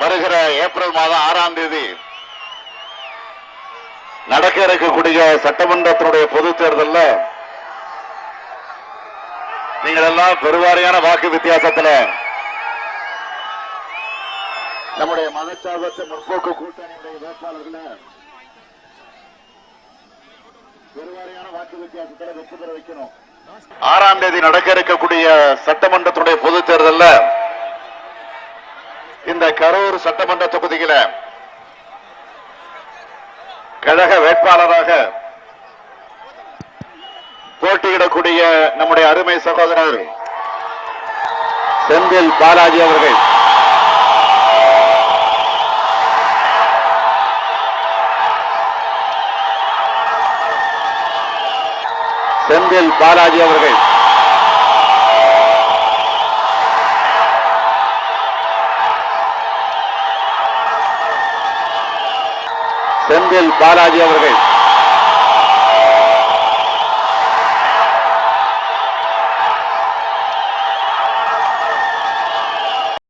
வருகிற ஏப்ரல் மாதம் ஆறாம் தேதி நடக்க இருக்கக்கூடிய சட்டமன்றத்தினுடைய பொது தேர்தலில் நீங்கள் எல்லாம் பெருவாரியான வாக்கு வித்தியாசத்தில் நம்முடைய மதச்சார்பற்ற முற்போக்கு கூட்டணியுடைய வேட்பாளர்களை பெருவாரியான வாக்கு வித்தியாசத்துல வெற்றி பெற வைக்கணும். ஆறாம் தேதி நடக்க இருக்கக்கூடிய சட்டமன்றத்துடைய பொது தேர்தலில் இந்த கரூர் சட்டமன்ற தொகுதியில கழக வேட்பாளராக போட்டியிடக்கூடிய நம்முடைய அருமை சகோதரர் செந்தில் பாலாஜி அவர்கள். செந்தில் பாலாஜி அவர்கள். செந்தில் பாலாஜி அவர்கள்.